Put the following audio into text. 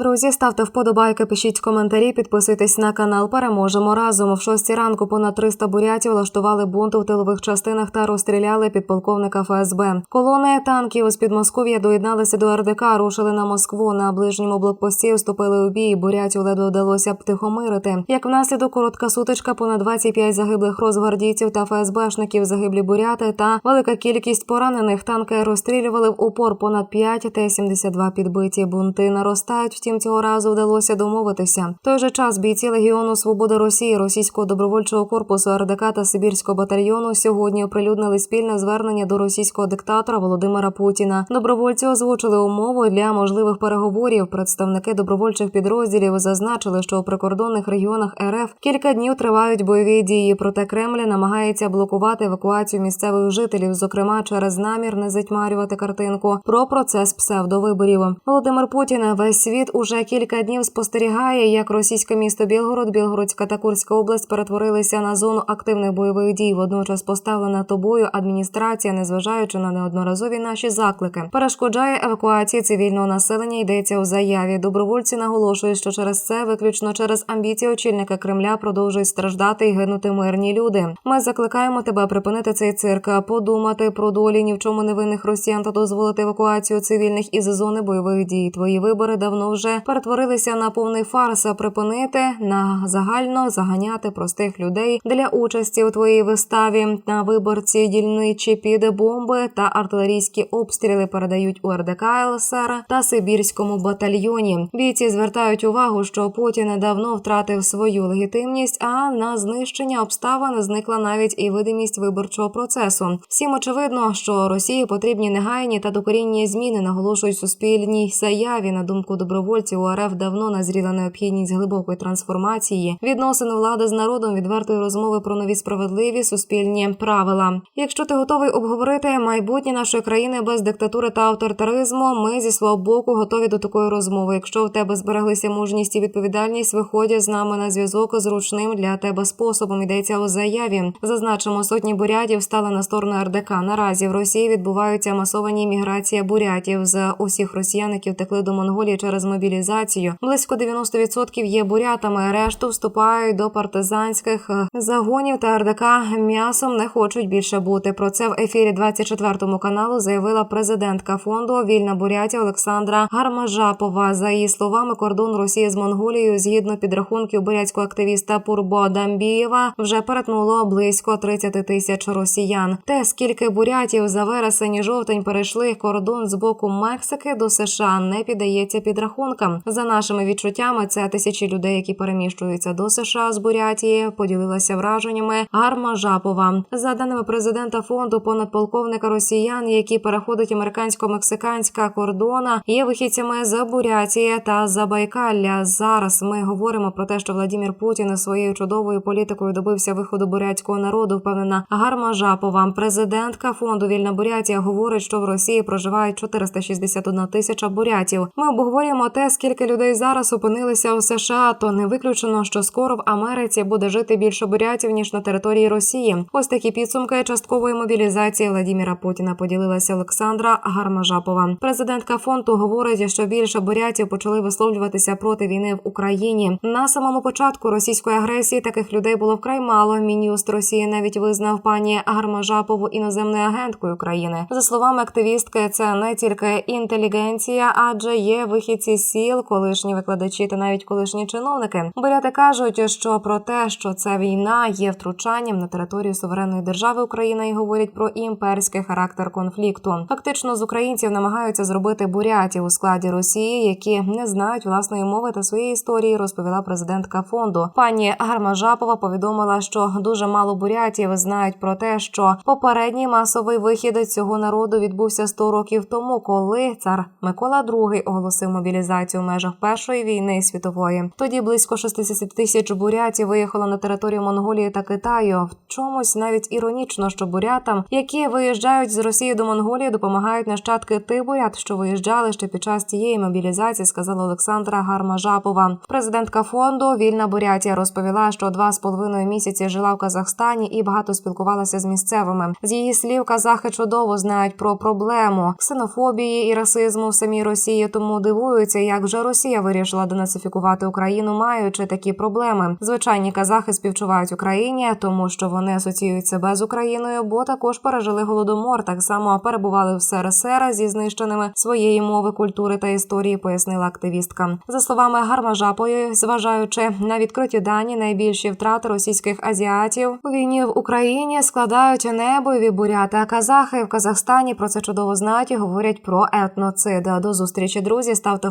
Друзі, ставте вподобайки, пишіть коментарі, підписуйтесь на канал. Переможемо разом. В шостій ранку понад 300 бурятів влаштували бунт у тилових частинах та розстріляли підполковника ФСБ. Колони танків з Підмосков'я доєдналися до РДК, рушили на Москву. На ближньому блокпості вступили у бій. Бурятів ледве вдалося втихомирити. Як внаслідок коротка сутичка, понад 25 загиблих розгвардійців та ФСБшників загиблі буряти та велика кількість поранених. Танки розстрілювали в упор понад 5 Т-72 підбиті. Бунти наростають. Втім, цього разу вдалося домовитися. Той же час бійці Легіону Свобода Росії, російського добровольчого корпусу РДК та Сибірського батальйону сьогодні оприлюднили спільне звернення до російського диктатора Володимира Путіна. Добровольці озвучили умови для можливих переговорів. Представники добровольчих підрозділів зазначили, що у прикордонних регіонах РФ кілька днів тривають бойові дії. Проте Кремль намагається блокувати евакуацію місцевих жителів, зокрема через намір не затьмарювати картинку про процес псевдовиборів. Володимир Путін весь світ уже кілька днів спостерігає, як російське місто Білгород, Білгородська та Курська область перетворилися на зону активних бойових дій. Водночас поставлена тобою адміністрація, незважаючи на неодноразові наші заклики, перешкоджає евакуації цивільного населення. Йдеться у заяві. Добровольці наголошують, що через це виключно через амбіції очільника Кремля продовжують страждати і гинути мирні люди. Ми закликаємо тебе припинити цей цирк, подумати про долі ні в чому невинних росіян та дозволити евакуацію цивільних із зони бойових дій. Твої вибори давно вже перетворилися на повний фарс. Припинити на загально заганяти простих людей для участі у твоїй виставі. На виборці дільничі під бомби та артилерійські обстріли передають у РДК ЛСР та Сибірському батальйоні. Бійці звертають увагу, що Путін давно втратив свою легітимність, а на знищення обставин зникла навіть і видимість виборчого процесу. Всім очевидно, що Росії потрібні негайні та докорінні зміни, наголошують суспільній заяві. На думку добровольців, у РФ давно назріла необхідність глибокої трансформації відносин влади з народом, відвертої розмови про нові справедливі суспільні правила. Якщо ти готовий обговорити майбутнє нашої країни без диктатури та авторитаризму, ми зі свого боку готові до такої розмови. Якщо в тебе збереглися мужність і відповідальність, виходять з нами на зв'язок зручним для тебе способом. Йдеться у заяві. Зазначимо, сотні бурятів стали на сторону РДК. Наразі в Росії відбуваються масовані міграція бурятів з усіх росіян, які втекли до Монголії через мобілізацію. Близько 90% є бурятами. Решту вступають до партизанських е, загонів та РДК м'ясом не хочуть більше бути. Про це в ефірі 24 каналу заявила президентка фонду Вільна Бурятія Олександра Гармажапова. За її словами, кордон Росії з Монголією, згідно підрахунків бурятського активіста Пурбо Дамбієва, вже перетнуло близько 30 тисяч росіян. Те, скільки бурятів за вересень і жовтень перейшли кордон з боку Мексики до США, не піддається підрахункам. За нашими відчуттями, це тисячі людей, які переміщуються до США з Бурятії, поділилася враженнями Гарма Жапова. За даними президента фонду, понад полковника росіян, які переходять американсько-мексиканська кордона, є вихідцями з Бурятії та Забайкалля. Зараз ми говоримо про те, що Владимир Путін своєю чудовою політикою добився виходу бурятського народу. Впевнена Гарма Жапова, президентка фонду Вільна Бурятія, говорить, що в Росії проживають 461 тисяча бурятів. Ми обговорюємо те, скільки людей зараз опинилися у США. То не виключено, що скоро в Америці буде жити більше бурятів ніж на території Росії. Ось такі підсумки часткової мобілізації Владіміра Путіна поділилася Олександра Гармажапова. Президентка фонду говорить, що більше бурятів почали висловлюватися проти війни в Україні. На самому початку російської агресії таких людей було вкрай мало. Мін'юст Росії навіть визнав пані Гармажапову іноземною агенткою країни. За словами активістки, це не тільки інтелігенція, адже є вихідці з сіл, колишні викладачі та навіть колишні чиновники. Буряти кажуть, що про те, що це війна є втручанням на територію суверенної держави Україна і говорять про імперський характер конфлікту. Фактично з українців намагаються зробити бурятів у складі Росії, які не знають власної мови та своєї історії, розповіла президентка фонду. Пані Гармажапова повідомила, що дуже мало бурятів знають про те, що попередній масовий вихід цього народу відбувся 100 років тому, коли цар Микола II оголосив мобілізацію в межах першої війни світової. Тоді близько 60 тисяч бурятів виїхало на територію Монголії та Китаю. В чомусь навіть іронічно, що бурятам, які виїжджають з Росії до Монголії, допомагають нащадки тих бурят, що виїжджали ще під час цієї мобілізації, сказала Олександра Гармажапова. Президентка фонду Вільна Бурятія розповіла, що два з половиною місяці жила в Казахстані і багато спілкувалася з місцевими. З її слів, казахи чудово знають про проблему ксенофобії і расизму в самій Росії, тому дивуються, як вже Росія вирішила денацифікувати Україну, маючи такі проблеми. Звичайні казахи співчувають Україні, тому що вони асоціюють себе з Україною, бо також пережили голодомор. Так само перебували в СРСР зі знищеними своєї мови, культури та історії, пояснила активістка. За словами Гармажапої, зважаючи на відкриті дані, найбільші втрати російських азіатів у війні в Україні складають небойові буряти. А казахи в Казахстані про це чудово знають і говорять про етноцид. До зустрічі, друзі. Ставте